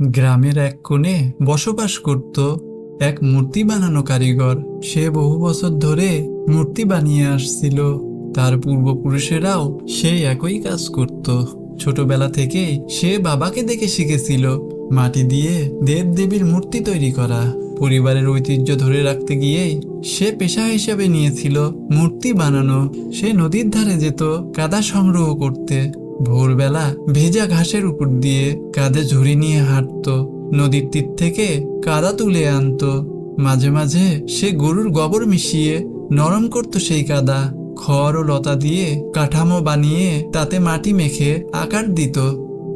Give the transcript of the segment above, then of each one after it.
গ্রামের এক কোণে বসবাস করত এক মূর্তি বানানো কারিগর। সে বহু বছর ধরে মূর্তি বানিয়ে আসছিল। তার পূর্বপুরুষেরাও সে একই কাজ করত। ছোটবেলা থেকেই সে বাবাকে দেখে শিখেছিল মাটি দিয়ে দেব দেবীর মূর্তি তৈরি করা। পরিবারের ঐতিহ্য ধরে রাখতে গিয়েই সে পেশা হিসেবে নিয়েছিল মূর্তি বানানো। সে নদীর ধারে যেত কাদা সংগ্রহ করতে। ভোরবেলা ভেজা ঘাসের উপর দিয়ে কাঁধে ঝুড়ি নিয়ে হাঁটতো। নদীর তীর থেকে কাদা তুলে আনতো। মাঝে মাঝে সে গরুর গোবর মিশিয়ে নরম করত সেই কাদা। খড় ও লতা দিয়ে কাঠামো বানিয়ে তাতে মাটি মেখে আকার দিত।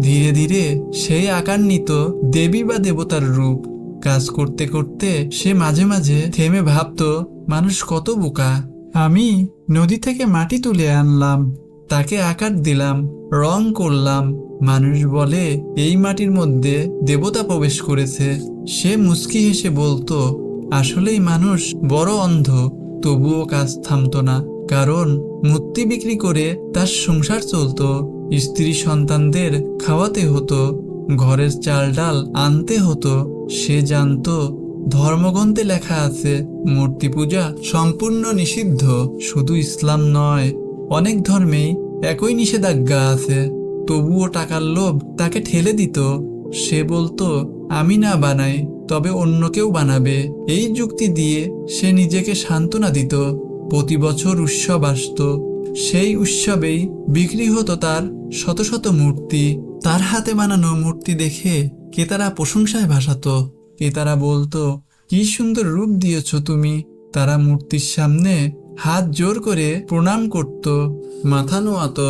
ধীরে ধীরে সেই আকার নিত দেবী বা দেবতার রূপ। কাজ করতে করতে সে মাঝে মাঝে থেমে ভাবতো, মানুষ কত বোকা। আমি নদী থেকে মাটি তুলে আনলাম। তাকে আকার দিলাম, রং করলাম। মানুষ বলে, এই মাটির মধ্যে দেবতা প্রবেশ করেছে। সে মুচকি হেসে বলতো, আসলেই মানুষ বড় অন্ধ, তবুও কাজ থামতো না। কারণ মূর্তি বিক্রি করে তার সংসার চলতো, স্ত্রী সন্তানদের খাওয়াতে হতো, ঘরের চাল ডাল আনতে হতো। সে জানতো, ধর্মগ্রন্থে লেখা আছে, মূর্তি পূজা সম্পূর্ণ নিষিদ্ধ, শুধু ইসলাম নয়। অনেক ধর্মেই একই নিষেধাজ্ঞা আছে। তবুও টাকার লোভ তাকে ঠেলে দিত। সে বলতো, আমি না বানাই, তবে অন্য কেউ বানাবে। এই যুক্তি দিয়ে সে নিজেকে সান্ত্বনা দিত। প্রতি বছর উৎসব আসত। সেই উৎসবেই বিক্রি হতো তার শত শত মূর্তি। তার হাতে বানানো মূর্তি দেখে ক্রেতারা প্রশংসায় ভাসাতো। ক্রেতারা বলতো, কি সুন্দর রূপ দিয়েছ তুমি। তারা মূর্তির সামনে হাত জোর করে প্রণাম করত, মাথা নোয়াত,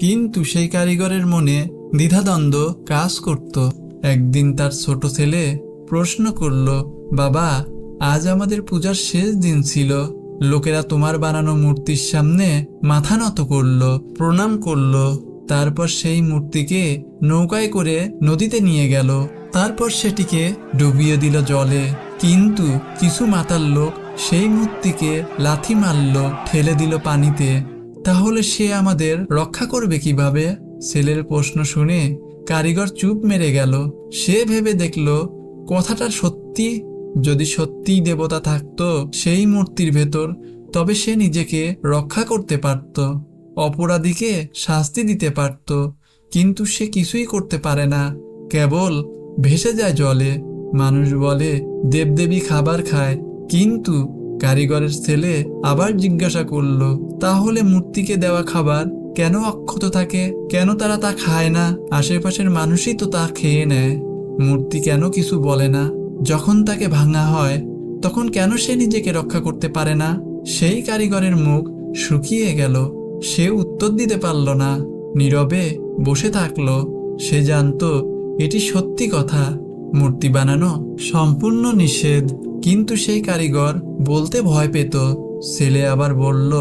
কিন্তু সেই কারিগরের মনে দ্বিধাদ্বন্দ্ব কাজ করত। একদিন তার ছোট ছেলে প্রশ্ন করল, বাবা, আজ আমাদের পূজার শেষ দিন ছিল। লোকেরা তোমার বানানো মূর্তির সামনে মাথা নত করল, প্রণাম করল। তারপর সেই মূর্তিকে নৌকায় করে নদীতে নিয়ে গেল। তারপর সেটিকে ডুবিয়ে দিল জলে। কিন্তু কিছু মাতার লোক সেই মূর্তিকে লাথি মারল, ঠেলে দিল পানিতে। তাহলে সে আমাদের রক্ষা করবে কীভাবে? ছেলের প্রশ্ন শুনে কারিগর চুপ মেরে গেল। সে ভেবে দেখল, কথাটা সত্যি? যদি সত্যিই দেবতা থাকতো সেই মূর্তির ভেতর, তবে সে নিজেকে রক্ষা করতে পারত। অপরাধীকে শাস্তি দিতে পারত, কিন্তু সে কিছুই করতে পারে না। কেবল ভেসে যায় জলে। মানুষ বলে, দেবদেবী খাবার খায়। কিন্তু কারিগরের ছেলে আবার জিজ্ঞাসা করল, তাহলে মূর্তিকে দেওয়া খাবার কেন অক্ষত থাকে? কেন তারা তা খায় না? আশেপাশের মানুষই তো তা খেয়ে নেয়। মূর্তি কেন কিছু বলে না? যখন তাকে ভাঙা হয়, তখন কেন সে নিজেকে রক্ষা করতে পারে না? সেই কারিগরের মুখ শুকিয়ে গেল। সে উত্তর দিতে পারল না। নীরবে বসে থাকল। সে জানতো এটি সত্যি কথা। মূর্তি বানানো সম্পূর্ণ নিষেধ। কিন্তু সেই কারিগর বলতে ভয় পেত। ছেলে আবার বলল,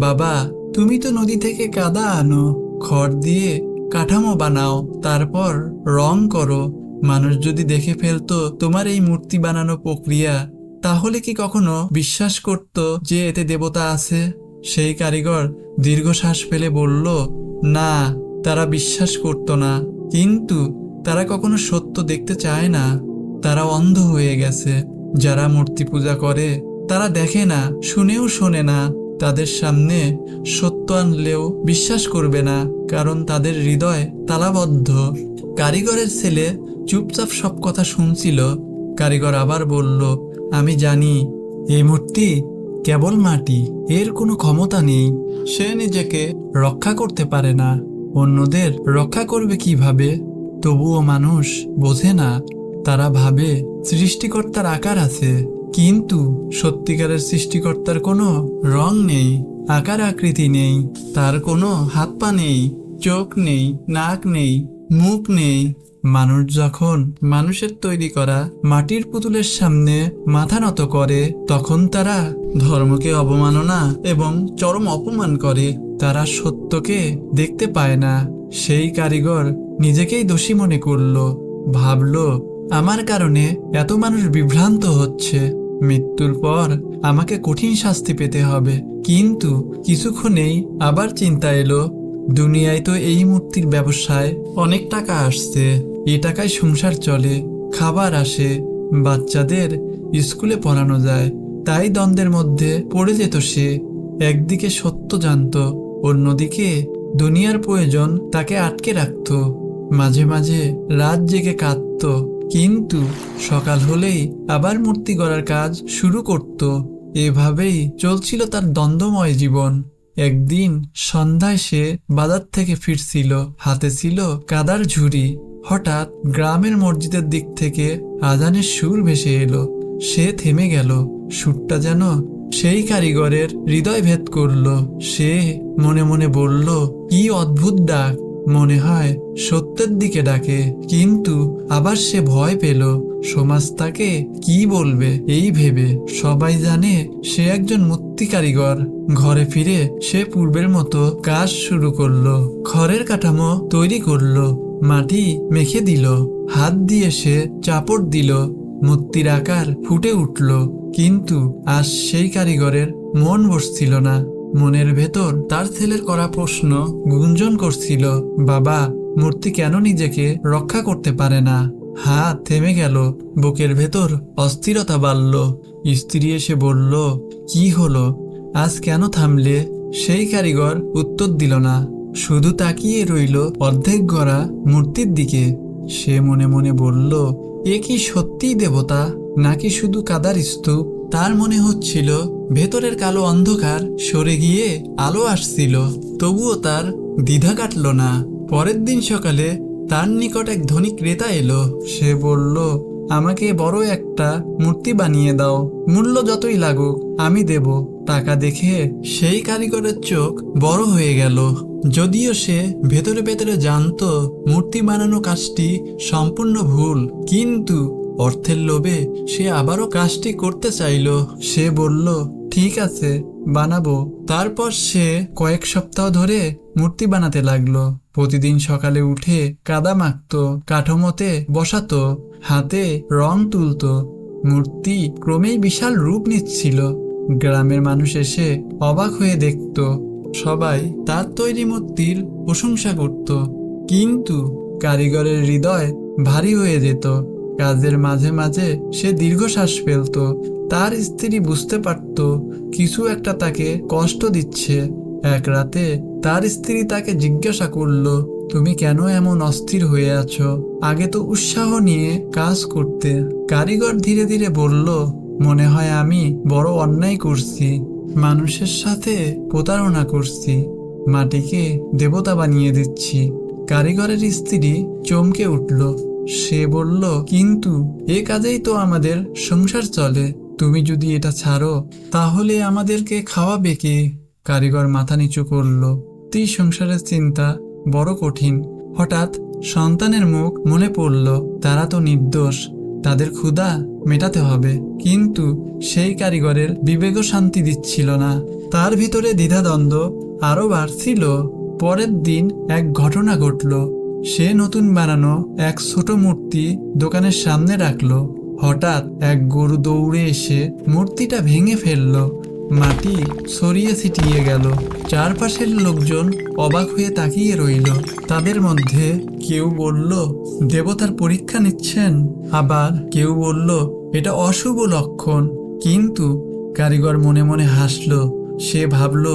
বাবা, তুমি তো নদী থেকে কাদা আনো, খড় দিয়ে কাঠামো বানাও, তারপর রং করো। মানুষ যদি দেখে ফেলতো তোমার এই মূর্তি বানানো প্রক্রিয়া, তাহলে কি কখনো বিশ্বাস করত যে এতে দেবতা আছে? সেই কারিগর দীর্ঘশ্বাস ফেলে বলল, না, তারা বিশ্বাস করত না, কিন্তু তারা কখনো সত্য দেখতে চায় না। তারা অন্ধ হয়ে গেছে। যারা মূর্তি পূজা করে, তারা দেখে না, শুনেও শোনে না। তাদের সামনে সত্য আনলেও বিশ্বাস করবে না, কারণ তাদের হৃদয় তালাবদ্ধ। কারিগরের ছেলে চুপচাপ সব কথা শুনছিল। কারিগর আবার বলল, আমি জানি, এই মূর্তি কেবল মাটি, এর কোনো ক্ষমতা নেই। সে নিজেকে রক্ষা করতে পারে না, অন্যদের রক্ষা করবে কীভাবে? তবুও মানুষ বোঝে না তারা ভাবে সৃষ্টিকর্তার আকার আছে, কিন্তু সত্যিকারের সৃষ্টিকর্তার কোনো রং নেই, আকার আকৃতি নেই, তার কোনো হাত পা নেই, চোখ নেই, নাক নেই, মুখ নেই। মানুষ যখন মানুষের তৈরি করা মাটির পুতুলের সামনে মাথা নত করে, তখন তারা ধর্মকে অবমাননা এবং চরম অপমান করে। তারা সত্যকে দেখতে পায় না। সেই কারিগর নিজেকেই দোষী মনে করল, ভাবল আমার কারণে এত মানুষ বিভ্রান্ত হচ্ছে। মৃত্যুর পর আমাকে কঠিন শাস্তি পেতে হবে। কিন্তু কিছুক্ষণেই আবার চিন্তা এলো, দুনিয়ায় তো এই মূর্তির ব্যবসায় অনেক টাকা আসছে। এ টাকায় সংসার চলে, খাবার আসে, বাচ্চাদের স্কুলে পড়ানো যায়। তাই দ্বন্দ্বের মধ্যে পড়ে যেত সে। একদিকে সত্য জানত, অন্যদিকে দুনিয়ার প্রয়োজন তাকে আটকে রাখত। মাঝে মাঝে রাত জেগে কাঁদত। কিন্তু সকাল হলেই আবার মূর্তি গড়ার কাজ শুরু করত। এভাবেই চলছিল তার দ্বন্দ্বময় জীবন। একদিন সন্ধ্যায় সে বাজার থেকে ফিরছিল, হাতে ছিল কাদার ঝুড়ি। হঠাৎ গ্রামের মসজিদের দিক থেকে আজানের সুর ভেসে এলো। সে থেমে গেল, সুরটা যেন সেই কারিগরের হৃদয় ভেদ করল। সে মনে মনে বলল, কি অদ্ভুত ডাক! মনে হয় সত্যের দিকে ডাকে, কিন্তু আবার সে ভয় পেল, সমাজ তাকে কি বলবে? এই ভেবে সবাই জানে সে একজন মূর্তি কারিগর। ঘরে ফিরে সে পূর্বের মতো কাজ শুরু করল খড়ের কাঠামো তৈরি করল, মাটি মেখে দিল, হাত দিয়ে সে চাপড় দিল, মূর্তির আকার ফুটে উঠল, কিন্তু আজ সেই কারিগরের মন বসছিল না। মনের ভেতর তার ছেলের করা প্রশ্ন গুঞ্জন করছিল, বাবা, মূর্তি কেন নিজেকে রক্ষা করতে পারে না? হাত থেমে গেল, বুকের ভেতর অস্থিরতা বাড়ল। স্ত্রী এসে বলল, কি হলো? আজ কেন থামলে? সেই কারিগর উত্তর দিল না, শুধু তাকিয়ে রইল অর্ধেক গড়া মূর্তির দিকে। সে মনে মনে বলল, এ কি সত্যিই দেবতা? নাকি শুধু কাদার স্তূপ? তার মনে হচ্ছিল ভেতরের কালো অন্ধকার সরে গিয়ে আলো আসছিল। তবুও তার দ্বিধা কাটল না। পরের দিন সকালে তার নিকট এক ধনী ক্রেতা এলো। সে বলল, আমাকে বড় একটা মূর্তি বানিয়ে দাও। মূল্য যতই লাগুক, আমি দেব। টাকা দেখে সেই কারিগরের চোখ বড় হয়ে গেল। যদিও সে ভেতরে ভেতরে জানতো, মূর্তি বানানো কাজটি সম্পূর্ণ ভুল, কিন্তু অর্থের লোভে সে আবারও কাজটি করতে চাইল। সে বলল ঠিক আছে, বানাবো। তারপর সে কয়েক সপ্তাহ ধরে মূর্তি বানাতে লাগল। প্রতিদিন সকালে উঠে কাদা মাখতো, কাঠামোতে বসাতো, হাতে রং তুলতো। মূর্তি ক্রমেই বিশাল রূপ নিচ্ছিল। গ্রামের মানুষ এসে অবাক হয়ে দেখত। সবাই তার তৈরি মূর্তির প্রশংসা করত। কিন্তু কারিগরের হৃদয় ভারী হয়ে যেত। কাজের মাঝে মাঝে সে দীর্ঘশ্বাস ফেলত। তার স্ত্রী বুঝতে পারত, কিছু একটা তাকে কষ্ট দিচ্ছে। এক রাতে তার স্ত্রী তাকে জিজ্ঞাসা করল, তুমি কেন এমন অস্থির হয়ে আছো? আগে তো উৎসাহ নিয়ে কাজ করতে। কারিগর ধীরে ধীরে বলল, মনে হয় আমি বড় অন্যায় করছি, মানুষের সাথে প্রতারণা করছি, মাটিকে দেবতা বানিয়ে দিচ্ছি। কারিগরের স্ত্রী চমকে উঠল সে বলল, কিন্তু এ কাজেই তো আমাদের সংসার চলে। তুমি যদি এটা ছাড়ো, তাহলে আমাদেরকে খাওয়াবে কে? কারিগর মাথা নিচু করল। তুই সংসারের চিন্তা বড় কঠিন। হঠাৎ সন্তানের মুখ মনে পড়ল, তারা তো নির্দোষ, তাদের ক্ষুধা মেটাতে হবে। কিন্তু সেই কারিগরের বিবেক শান্তি দিচ্ছিল না। তার ভিতরে দ্বিধাদ্বন্দ্ব আরও বাড়ছিল। পরের দিন এক ঘটনা ঘটল। সে নতুন বানানো এক ছোট মূর্তি দোকানের সামনে রাখল। হঠাৎ এক গরু দৌড়ে এসে মূর্তিটা ভেঙে ফেলল। মাটি ছড়িয়ে ছিটিয়ে গেল। চারপাশের লোকজন অবাক হয়ে তাকিয়ে রইল। তাদের মধ্যে কেউ বলল, দেবতার পরীক্ষা নিচ্ছেন? আবার কেউ বলল, এটা অশুভ লক্ষণ। কিন্তু কারিগর মনে মনে হাসল। সে ভাবল,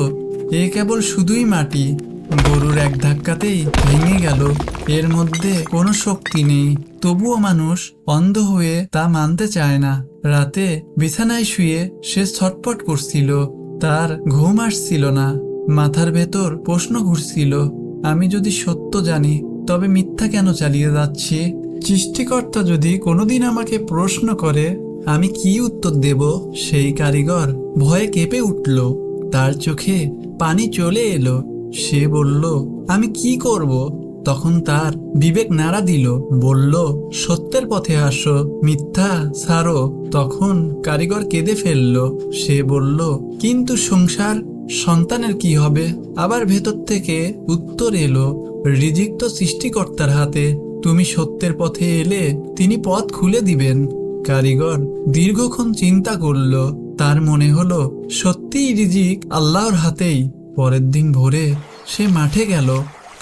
এ কেবল শুধুই মাটি গরুর এক ধাক্কাতেই ভেঙে গেল। এর মধ্যে কোনো শক্তি নেই। তবুও মানুষ অন্ধ হয়ে তা মানতে চায় না। রাতে বিছানায় শুয়ে সে ছটপট করছিল। তার ঘুম আসছিল না। মাথার ভেতর প্রশ্ন ঘুরছিল, আমি যদি সত্য জানি, তবে মিথ্যা কেন চালিয়ে যাচ্ছি? সৃষ্টিকর্তা যদি কোনোদিন আমাকে প্রশ্ন করে, আমি কি উত্তর দেব? সেই কারিগর ভয়ে কেঁপে উঠল। তার চোখে পানি চলে এলো। সে বলল, আমি কি করব? তখন তার বিবেক নাড়া দিল, বলল, সত্যের পথে আসো, মিথ্যা ছাড়ো। তখন কারিগর কেঁদে ফেলল, সে বলল, কিন্তু সংসার, সন্তানের কি হবে? আবার ভেতর থেকে উত্তর এলো রিজিক তো সৃষ্টিকর্তার হাতে তুমি সত্যের পথে এলে তিনি পথ খুলে দিবেন। কারিগর দীর্ঘক্ষণ চিন্তা করল, তার মনে হলো, সত্যিই রিজিক আল্লাহর হাতেই। পরের দিন ভোরে সে মাঠে গেল।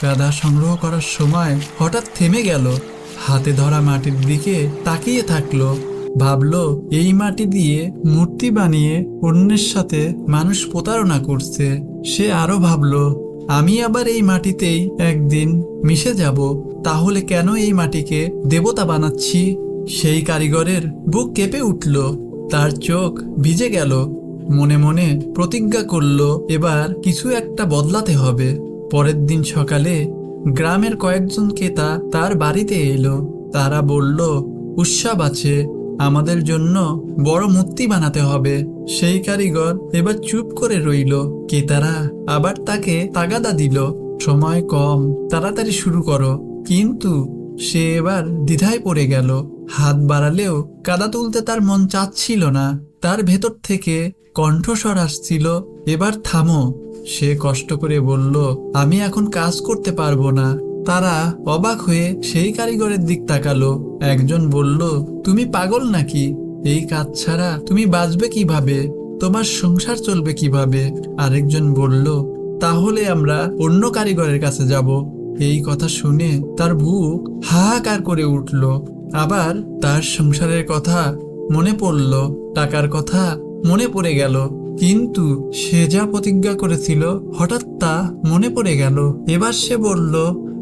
কাদা সংগ্রহ করার সময় হঠাৎ থেমে গেল। হাতে ধরা মাটির দিকে তাকিয়ে থাকল। ভাবলো, এই মাটি দিয়ে মূর্তি বানিয়ে অন্যের সাথে মানুষ প্রতারণা করছে। সে আরও ভাবলো, আমি আবার এই মাটিতেই একদিন মিশে যাব। তাহলে কেন এই মাটিকে দেবতা বানাচ্ছি? সেই কারিগরের বুক কেঁপে উঠল। তার চোখ ভিজে গেল। মনে মনে প্রতিজ্ঞা করল, এবার কিছু একটা বদলাতে হবে। পরের দিন সকালে গ্রামের কয়েকজন ক্রেতা তার বাড়িতে এলো। তারা বলল, উৎসব আছে, আমাদের জন্য বড় মূর্তি বানাতে হবে। সেই কারিগর এবার চুপ করে রইল। ক্রেতারা আবার তাকে তাগাদা দিল, সময় কম, তাড়াতাড়ি শুরু করো। কিন্তু সে এবার দ্বিধায় পড়ে গেল। হাত বাড়ালেও কাদা তুলতে তার মন চাচ্ছিল না। তার ভেতর থেকে কণ্ঠস্বর আসছিল, এবার থামো। সে কষ্ট করে বলল, আমি এখন কাজ করতে পারব না। তারা অবাক হয়ে সেই কারিগরের দিক তাকালো। একজন বলল, তুমি পাগল নাকি? এই কাজ ছাড়া তুমি বাঁচবে কীভাবে? তোমার সংসার চলবে কীভাবে? আরেকজন বলল, তাহলে আমরা অন্য কারিগরের কাছে যাব। এই কথা শুনে তার বুক হাহাকার করে উঠল। আবার তার সংসারের কথা মনে পড়ল, টাকার কথা মনে পড়ে গেল। কিন্তু সে যা প্রতিজ্ঞা করেছিল, হঠাৎ তা মনে পড়ে গেল। এবার সে বলল,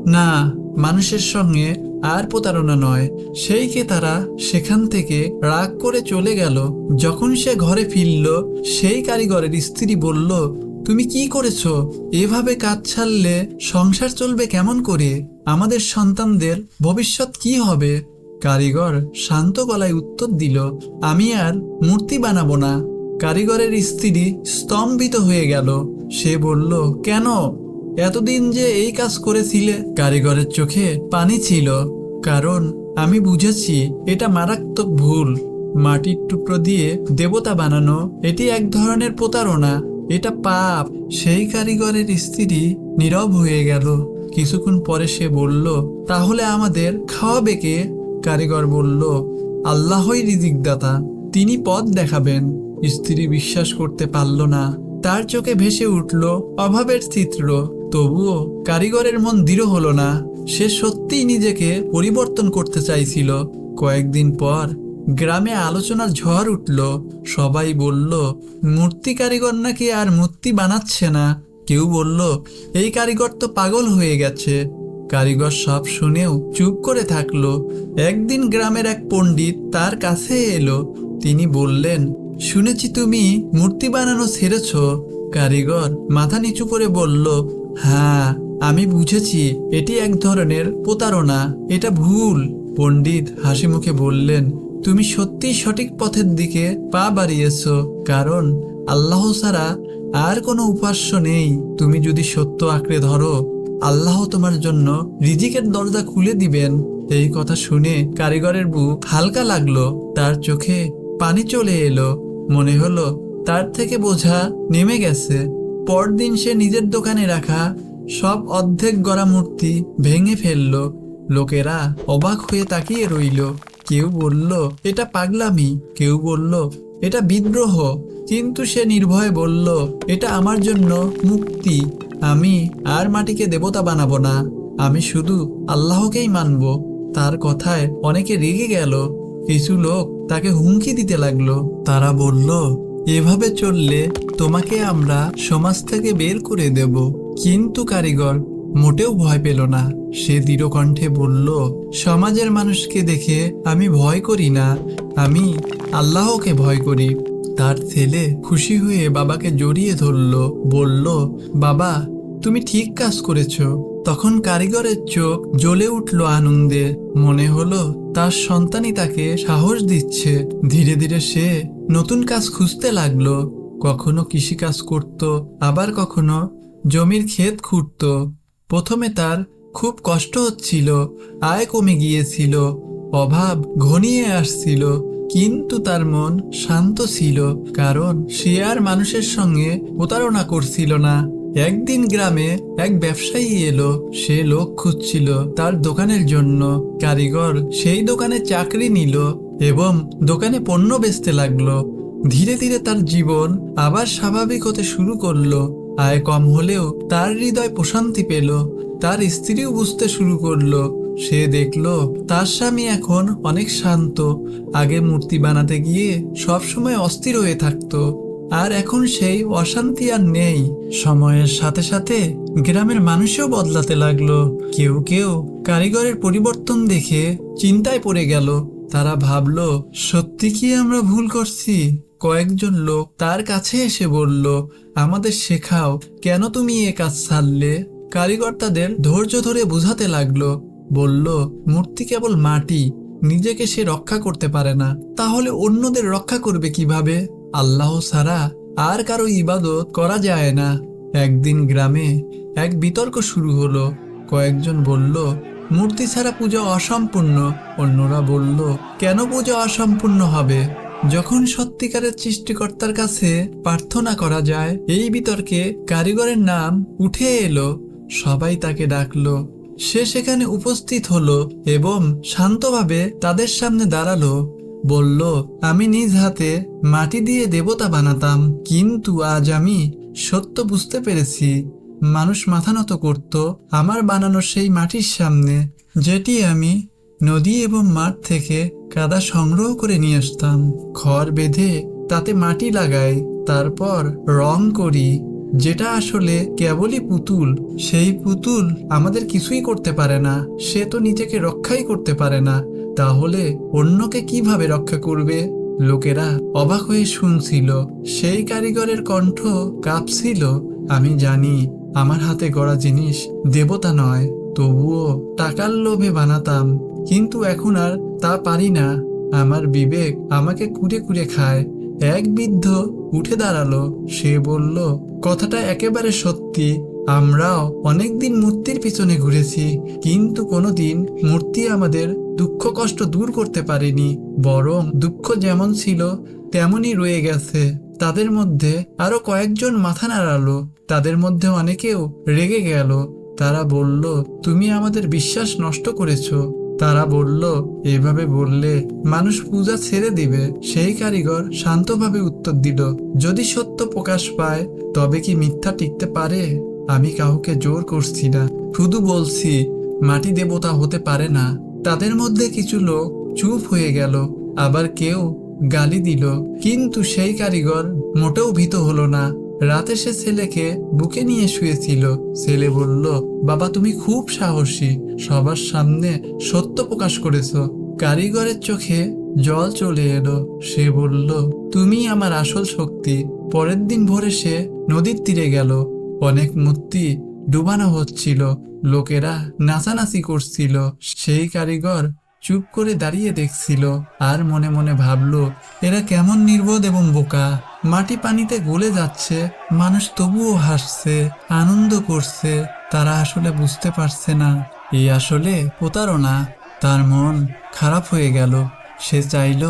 না, মানুষের সঙ্গে আর প্রতারণা নয়। সেইকে তারা সেখান থেকে রাগ করে চলে গেল। যখন সে ঘরে ফিরল, সেই কারিগরের স্ত্রী বলল, তুমি কি করেছ? এভাবে কাজ ছাড়লে সংসার চলবে কেমন করে? আমাদের সন্তানদের ভবিষ্যৎ কি হবে? কারিগর শান্ত গলায় উত্তর দিল, আমি আর মূর্তি বানাবো না। কারিগরের স্ত্রী স্তম্ভিত হয়ে গেল। সে বলল, কেন? এতদিন যে এই কাজ করেছিলে, কারিগরের চোখে পানি ছিল। কারণ আমি বুঝেছি এটা মারাত্মক ভুল। মাটির টুকরো দিয়ে দেবতা বানানো, এটি এক ধরনের প্রতারণা। এটা পাপ। সেই কারিগরের স্ত্রী নীরব হয়ে গেল। কিছুক্ষণ পরে সে বলল, তাহলে আমাদের খাওয়াবে কে? কারিগর বলল, আল্লাহই রিজিকদাতা। তিনি পথ দেখাবেন। স্ত্রী বিশ্বাস করতে পারল না। তার চোখে ভেসে উঠল অভাবের চিত্র। তবুও কারিগরের মন দৃঢ় হলো না। সে সত্যিই নিজেকে পরিবর্তন করতে চাইছিল। কয়েকদিন পর গ্রামে আলোচনার ঝড় উঠল। সবাই বলল, মূর্তি কারিগর নাকি আর মূর্তি বানাচ্ছে না? কেউ বলল, এই কারিগর তো পাগল হয়ে গেছে। কারিগর সব শুনেও চুপ করে থাকল। একদিন গ্রামের এক পণ্ডিত তার কাছে এলো। তিনি বললেন শুনেছি তুমি মূর্তি বানানো ছেড়েছ। কারিগর মাথা নিচু করে বলল হ্যাঁ আমি বুঝেছি, এটি এক ধরনের প্রতারণা, এটা ভুল। পণ্ডিত হাসি মুখে বললেন, তুমি সত্যিই সঠিক পথের দিকে পা বাড়িয়েছ, কারণ আল্লাহ ছাড়া আর কোনো উপাস্য নেই। তুমি যদি সত্য আঁকড়ে ধরো, আল্লাহ তোমার জন্য রিজিকের দরজা খুলে দিবেন। এই কথা শুনে কারিগরের বুক হালকা লাগল, তার চোখে পানি চলে এলো। মনে হলো তার থেকে বোঝা নেমে গেছে। পরদিন সে নিজের দোকানে রাখা সব অর্ধেক গড়া মূর্তি ভেঙে ফেলল। লোকেরা অবাক হয়ে তাকিয়ে রইল। কেউ বলল, এটা পাগলামি। কেউ বলল, এটা বিদ্রোহ। কিন্তু সে নির্ভয়ে বলল, এটা আমার জন্য মুক্তি। আমি আর মাটিকে দেবতা বানাবো না। আমি শুধু আল্লাহকেই মানব। তার কথায় অনেকে রেগে গেল। কিছু লোক তাকে হুমকি দিতে লাগল। তারা বলল, এভাবে চললে তোমাকে আমরা সমাজ থেকে বের করে দেব। কিন্তু কারিগর মোটেও ভয় পেল না। সে দৃঢ় কণ্ঠে বলল, সমাজের মানুষকে দেখে আমি ভয় করি না। আমি আল্লাহকে ভয় করি। তার ছেলে খুশি হয়ে বাবাকে জড়িয়ে ধরল, বলল, বাবা, তুমি ঠিক কাজ করেছ। তখন কারিগরের চোখ জ্বলে উঠল আনন্দে। মনে হলো তার সন্তানই তাকে সাহস দিচ্ছে। ধীরে ধীরে সে নতুন কাজ খুঁজতে লাগল। কখনো কৃষিকাজ করত, আবার কখনো জমির ক্ষেত খুঁড়ত। প্রথমে তার খুব কষ্ট হচ্ছিল, আয় কমে গিয়েছিল, অভাব ঘনিয়ে আসছিল, কিন্তু তার মন শান্ত ছিল, কারণ সে আর মানুষের সঙ্গে প্রতারণা করছিল না। একদিন গ্রামে এক ব্যবসায়ী এলো। সে লোক খুঁজছিল তার দোকানের জন্য। কারিগর সেই দোকানে চাকরি নিল এবং দোকানে পণ্য বেচতে লাগল। ধীরে ধীরে তার জীবন আবার স্বাভাবিক হতে শুরু করল। আয় কম হলেও তার হৃদয় প্রশান্তি পেল। তার স্ত্রীও বুঝতে শুরু করল। সে দেখল, তার স্বামী এখন অনেক শান্ত। আগে মূর্তি বানাতে গিয়ে সবসময় অস্থির হয়ে থাকতো। আর এখন সেই অশান্তি আর নেই। সময়ের সাথে সাথে গ্রামের মানুষও বদলাতে লাগল। কেউ কেউ কারিগরের পরিবর্তন দেখে চিন্তায় পড়ে গেল। তারা ভাবলো, সত্যি কি আমরা ভুল করছি? কয়েকজন লোক তার কাছে এসে বলল, আমাদের শেখাও কেন তুমি এ কাজ ছাড়লে? কারিগর তাদের ধৈর্য ধরে বোঝাতে লাগল। বলল, মূর্তি কেবল মাটি, নিজেকে সে রক্ষা করতে পারে না। তাহলে অন্যদের রক্ষা করবে কীভাবে? আল্লাহ ছাড়া আর কারও ইবাদত করা যায় না। একদিন গ্রামে এক বিতর্ক শুরু হলো। কয়েকজন বলল, মূর্তি ছাড়া পূজা অসম্পূর্ণ। অন্যরা বলল, কেন পূজা অসম্পূর্ণ হবে? যখন সত্যিকারের সৃষ্টিকর্তার কাছে প্রার্থনা করা যায়, এই বিতর্কে কারিগরের নাম উঠে এলো। সবাই তাকে ডাকলো। সে সেখানে উপস্থিত হলো এবং শান্তভাবে তাদের সামনে দাঁড়াল। বলল, আমি নিজ হাতে মাটি দিয়ে দেবতা বানাতাম, কিন্তু আজ আমি সত্য বুঝতে পেরেছি। মানুষ মাথা নত করত আমার বানানো সেই মাটির সামনে, যেটি আমি নদী এবং মাঠ থেকে কাদা সংগ্রহ করে নিয়ে আসতাম। খড় বেঁধে তাতে মাটি লাগাই, তারপর রং করি। যেটা আসলে কেবলই পুতুল, সেই পুতুল আমাদের কিছুই করতে পারে না, সে তো নিজেকে রক্ষাই করতে পারে না। তাহলে অন্যকে কীভাবে রক্ষা করবে? লোকেরা অবাক হয়ে শুনছিল, সেই কারিগরের কণ্ঠ কাঁপছিল। আমি জানি, আমার হাতে গড়া জিনিস দেবতা নয়, তবুও টাকার লোভে বানাতাম। কিন্তু এখন আর তা পারি না। আমার বিবেক আমাকে কুড়ে কুড়ে খায়। এক বৃদ্ধ উঠে দাঁড়াল। সে বলল, কথাটা একেবারে সত্যি। আমরাও অনেকদিন মূর্তির পিছনে ঘুরেছি, কিন্তু কোনোদিন মূর্তি আমাদের দুঃখ কষ্ট দূর করতে পারেনি, বরং দুঃখ যেমন ছিল তেমনই রয়ে গেছে। তাদের মধ্যে আরও কয়েকজন মাথা নাড়ালো, তাদের মধ্যে অনেকেও রেগে গেল। তারা বলল, তুমি আমাদের বিশ্বাস নষ্ট করেছ। তারা বলল, এভাবে বললে মানুষ পূজা ছেড়ে দিবে। সেই কারিগর শান্তভাবে উত্তর দিল, যদি সত্য প্রকাশ পায়, তবে কি মিথ্যা টিকতে পারে? আমি কাউকে জোর করছি না। শুধু বলছি, মাটি দেবতা হতে পারে না। তাদের মধ্যে কিছু লোক চুপ হয়ে গেল। আবার কেউ গালি দিল। কিন্তু সেই কারিগর মোটেও ভীত হলো না। রাতে সে ছেলেকে বুকে নিয়ে শুয়েছিল। ছেলে বলল, বাবা, তুমি খুব সাহসী। সবার সামনে সত্য প্রকাশ করেছ। কারিগরের চোখে জল চলে এলো। সে বলল, তুমি আমার আসল শক্তি। পরের দিন ভোরে সে নদীর তীরে গেল। অনেক মূর্তি ডুবানো হচ্ছিল, লোকেরা নাচানাচি করছিল, সেই কারিগর চুপ করে দাঁড়িয়ে দেখছিল আর মনে মনে ভাবলো, এরা কেমন নির্বোধ এবং বোকা। মাটি পানিতে গলে যাচ্ছে, মানুষ তবুও হাসছে, আনন্দ করছে, তারা আসলে বুঝতে পারছে না। এই আসলে প্রতারণা। তার মন খারাপ হয়ে গেল। সে চাইল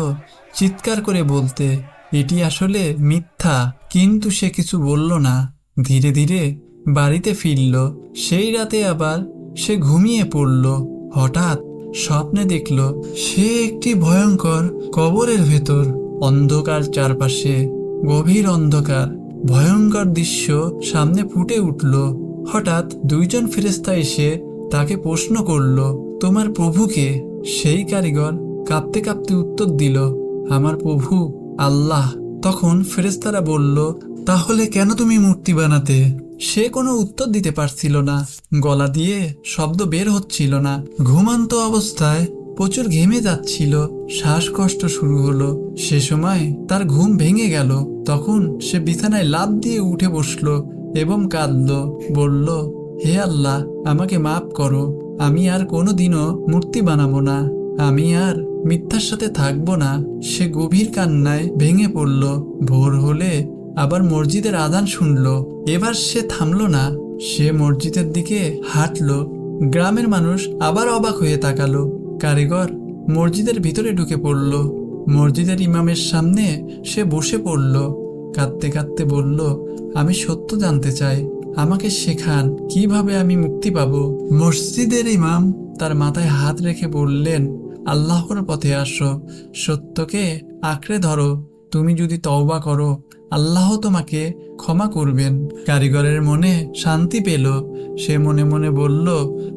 চিৎকার করে বলতে, এটি আসলে মিথ্যা, কিন্তু সে কিছু বলল না। ধীরে ধীরে বাড়িতে ফিরল। সেই রাতে আবার সে ঘুমিয়ে পড়ল। হঠাৎ স্বপ্নে দেখল, সে একটি ভয়ঙ্কর কবরের ভেতর। অন্ধকার চারপাশে গভীর অন্ধকার, ভয়ঙ্কর দৃশ্য সামনে ফুটে উঠল। হঠাৎ দুইজন ফেরেস্তা এসে তাকে প্রশ্ন করল, তোমার প্রভুকে সেই কারিগর কাঁপতে কাঁপতে উত্তর দিল, আমার প্রভু আল্লাহ। তখন ফেরেস্তারা বলল তাহলে কেন তুমি মূর্তি বানাতে? সে কোনো উত্তর দিতে পারছিল না। গলা দিয়ে শব্দ বের হচ্ছিল না। ঘুমান্ত অবস্থায় প্রচুর ঘেমে যাচ্ছিল। শ্বাসকষ্ট শুরু হলো। সে সময় তার ঘুম ভেঙে গেল। তখন সে বিছানায় লাফ দিয়ে উঠে বসল এবং কাঁদল। বলল, হে আল্লাহ, আমাকে মাফ করো। আমি আর কোনোদিনও মূর্তি বানাবো না। আমি আর মিথ্যার সাথে থাকব না। সে গভীর কান্নায় ভেঙে পড়ল। ভোর হলে আবার মসজিদের আদান শুনল। এবার সে থামলো না। সে মসজিদের দিকে হাঁটলো। গ্রামের মানুষ আবার অবাক হয়ে তাকালো। কারিগর মসজিদের ভিতরে ঢুকে পড়ল। মসজিদের ইমামের সামনে সে বসে পড়ল। কাঁদতে কাঁদতে বলল, আমি সত্য জানতে চাই। আমাকে শেখান, কীভাবে আমি মুক্তি পাব? মসজিদের ইমাম তার মাথায় হাত রেখে বললেন, আল্লাহর পথে আসো। সত্যকে আঁকড়ে ধরো। তুমি যদি তওবা করো আল্লাহ তোমাকে ক্ষমা করবেন। কারিগরের মনে শান্তি পেল। সে মনে মনে বলল,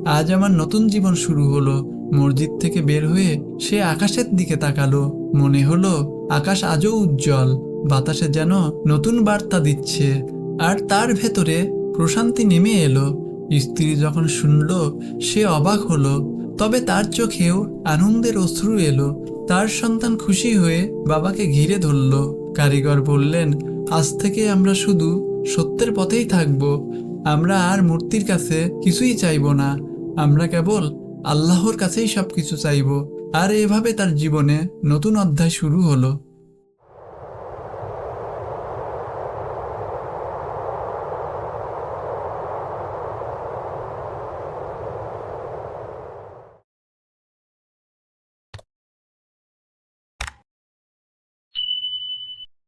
আজ আমার নতুন জীবন শুরু হলো। মসজিদ থেকে বের হয়ে সে আকাশের দিকে তাকালো। মনে হলো, আকাশ আজও উজ্জ্বল। বাতাসে যেন নতুন বার্তা দিচ্ছে। আর তার ভেতরে প্রশান্তি নেমে এলো। স্ত্রী যখন শুনল, সে অবাক হলো। তবে তার চোখেও আনন্দের অশ্রু এলো। তার সন্তান খুশি হয়ে বাবাকে ঘিরে ধরল। কারিগর বললেন, আজ থেকে আমরা শুধু সত্যের পথেই থাকব। আমরা আর মূর্তির কাছে কিছুই চাইব না। আমরা কেবল আল্লাহর কাছেই সব কিছু চাইব। আর এভাবে তার জীবনে নতুন অধ্যায় শুরু হলো।